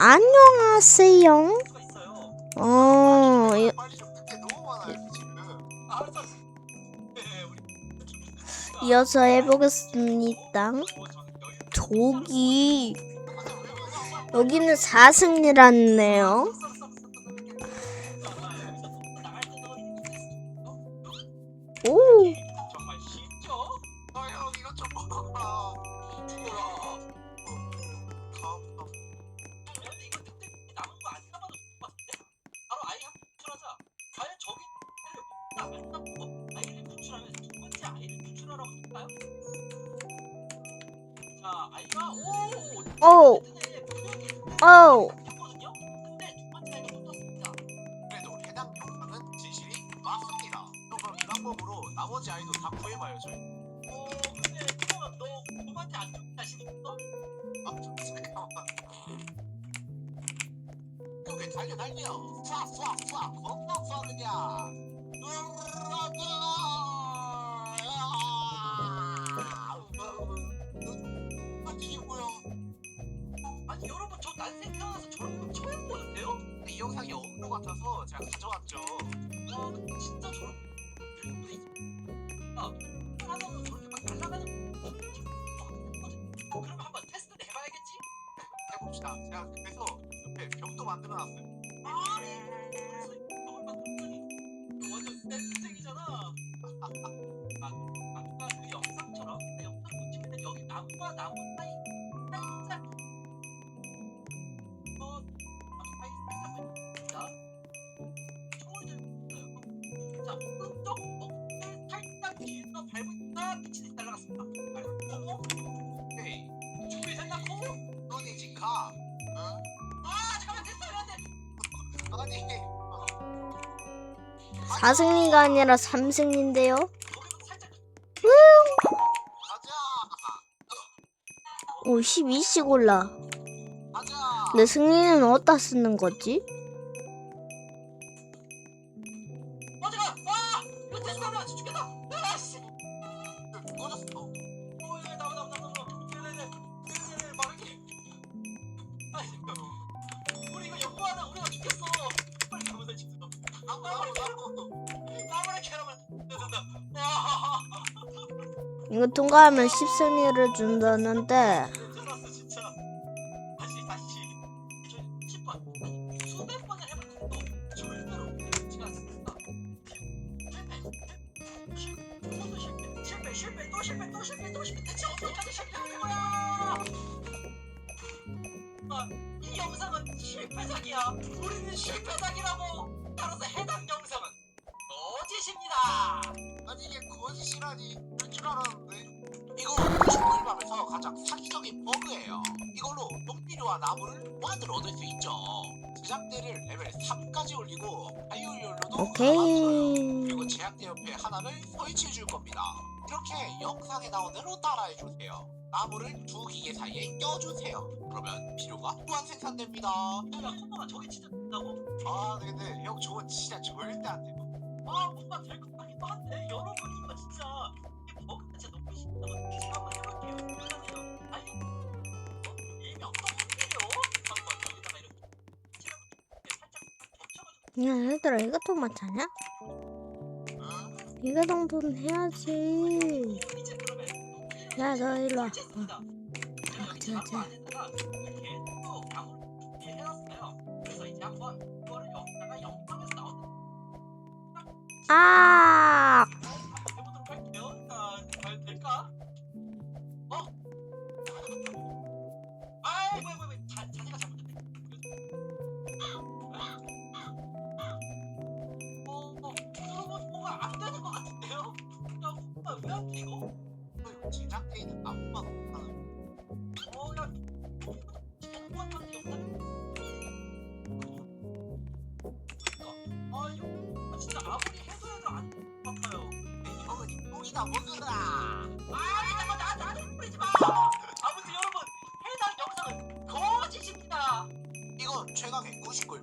안녕하세요. 어, 이어서 해보겠습니다. 저기 여기는 4승이라네요. 니다. 그래도 해당 영상은 진실이 맞습니다. 그럼 이 방법으로 나머지 아이도 다 구해봐요 저희. 어, 근데 그동안 너 누구한테 안 좋은 자신 있어? 아 좀, 잠깐만. 여기 달려 달려. 쏴쏴쏴 겁나 쏴 그냥. 으르르르. 난생 태어나서 저런 거 처음 보는데요? 이 영상이 어그로 같아서 제가 가져왔죠. 와 근데 진짜 저런 야 하나도 저렇게 막 날아가는 거 그럼 한번 테스트를 해봐야겠지? 해봅시다. 제가 그래서 옆에 벽도 만들어놨어요. 아니 뒤에서 밟으니까 빛이 날아갔습니다 밟고 오케이. 준비됐나고? 너네 집 가. 응? 아 잠깐만 됐어요 안돼 아니. 4승리가 아니라 3승인데요. 거기서 살짝 가자. 오, 12씩 올라. 가자. 근데 승리는 어디다 쓰는 거지? 죽겠어 빨리 잘못해 죽어 나무 나무 나무. 나무를 캐러면 이거 통과하면 10승리를 준다는데 실패작이야 우리는 실패작이라고 따라서 해당 영상은 거짓입니다 아니 이게 거짓이라니 그럴 줄 알았는데. 이거 99일밤에서 가장 사기적인 버그예요. 이걸로 똥비료와 나무를 무한으로 얻을 수 있죠. 제작대를 레벨 3까지 올리고 바이올리올로도 오케이. 그리고 제약대 옆에 하나를 설치해 줄 겁니다. 이렇게 영상에 나온 대로 따라해 주세요. 나무를 두 기계 사이에 껴주세요. 그러면 비료가 무한 생산됩니다. 야 콤보가 저게 진짜 된다고? 아 근데 형 저거 진짜 절대 안 돼요. 아 뭔가 될 것 같기도 한데 여러분 이거 진짜 이게 버그 진짜 너무 쉽다 어떻게 한번 해볼게요 일단은요 아니 어? 일명 똥비료 한번 여기다가 이렇게 칠해볼게요 살짝 겹쳐가지고 야, 얘들아, 이것도 맞잖냐? 응? 이거 정도는 해야지. 이제 똥비료 야, 너 일로 와. 설치했습 그리고 제작대 있는 나무만 하는 어, 야, 이거 진짜 너무한 것 같아, 영상이. 그러니까, 아, 이거 진짜 아무리 해도 해도 안될것 같아요. 형은 똥이나 먹으라.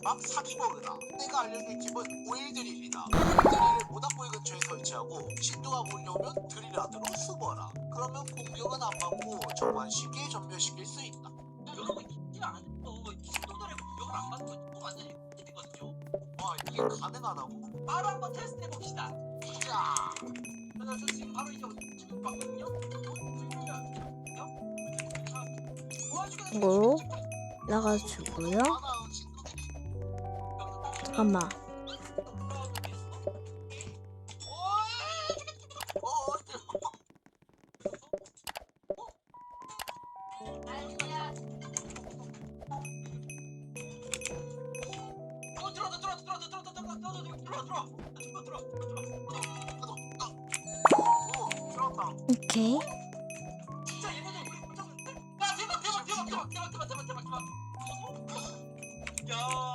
최강의 99일밤 사기 버그다. 내가 알려줄 팁은 오일 드릴이다. 드릴을 모닥불 근처에 설치하고 신도가 몰려오면 드릴 안으로 숨어라. 그러면 공격은 안 받고 정말 쉽게 전멸시킬 수 있다. 여러분 이제 안 했어. 이 친구들의 와 이게 가능하다고? 바로 한번 테스트 해봅시다. 자 저, 저 지금 바로 이제 지금 봤거든요. 뭐요? 나가주고요. 잠깐만. 오케이. 야,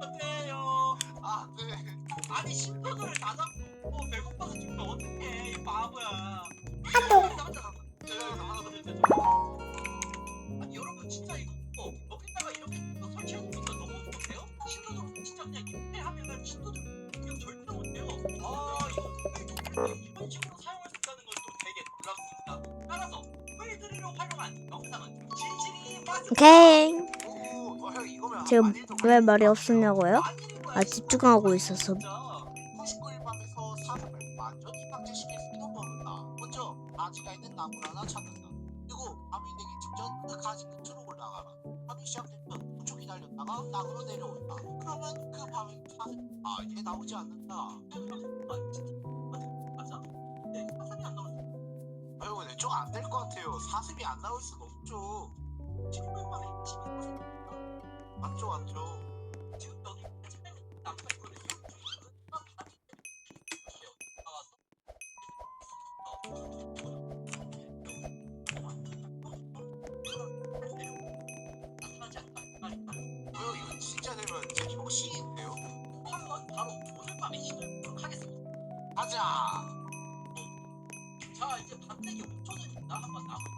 어때요? 아 네. 아니 신도들을 다 잡고 배고파서 죽면 어떡해 이 바보야. 나간다 나간다 아니 여러분 진짜 이거 뭐 여기다가 이렇게 또 설치해놓으니까 너무 좋은데요? 신도들 진짜 그냥 이렇게 하면은 신도들 그냥 절대 못해요. 아 이런 식으로 사용할 수 있다는 건또 되게 놀랍습니다 따라서 웨이드리로 활용한 영상은 진실이 맞습니다 오케이. 지금 왜 말이 없었냐고요? 아, 집중하고 있었어. 진짜. 99일 밤에서 사슴을 완전히 삭제시킬 수 있는 법이다. 먼저 가지가 있는 나무를 하나 찾는다. 그리고 밤이 되기 직전 그 가지 끝으로 올라가라. 밤이 시작되면 무척 기다렸다가 땅으로 내려온다. 그러면 그 사슴 아 이제 나오지 않는다. 안 아유 근데 좀 안 될 것 같아요. 사슴이 안 나올 수가 없죠. 지금 얼마나 심한 맞죠 맞죠. 지금 여기 집에 나무가 있거든요. 왜요 이거 진짜 되면 제 혁신인데요. 바로 바로 오늘 밤에 시도해보도록 하겠습니다. 가자. 갑자기 5천 원씩 나한번 나고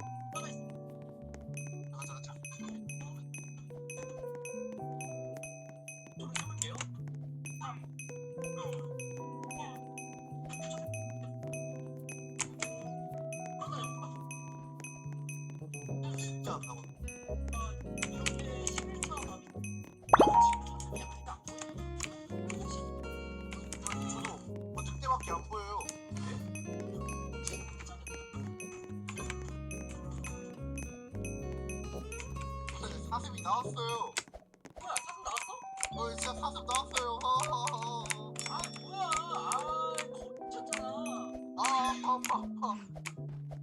나왔어요. 뭐야 사슴 나왔어? 어 진짜 사슴 나왔어요. 하하하. 아 뭐야 아 거쳤잖아 아 아파 아파.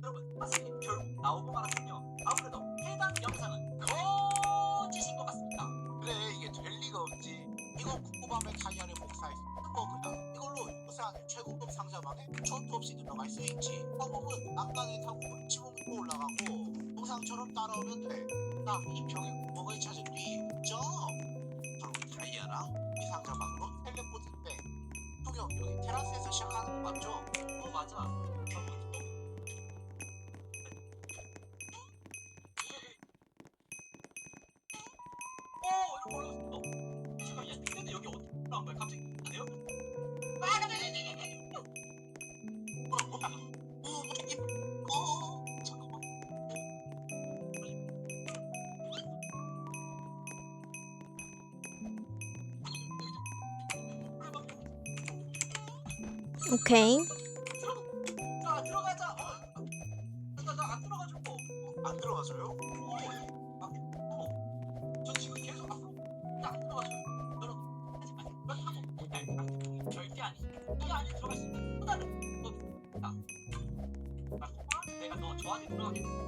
여러분 사슴이 결국 나오고 말았군요 아무래도 해당 영상은 거짓인 것 같습니다 그래 이게 될 리가 없지. 이건 국고밤의 타이어를 복사해서 버그다. 이걸로 안에 최고급 상자방에 초토 없이 들어갈 수 있지. 방법은 난간에 타고 지붕 위로 올라가고 영상처럼 따라오면 돼. 그다음 이 벽에 오케이. 자, 들어가자. 어, 나, 나, 안 들어가지고. 안 들어가져요? 어, 아, 어. 저 지금 계속 앞으로 안 들어가져요. 여러분, 하지 마세요. 그렇다고. 네, 아, 절대 아니. 이 안에 들어갈 수 있는 또 다른 또 있다. 나 소마, 내가 너저 안에 들어가게 죽어.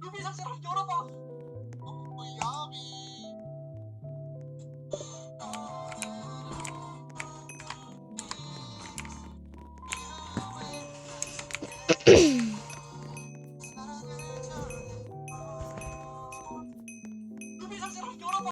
루비 자체랑 열어봐. 너무 야비.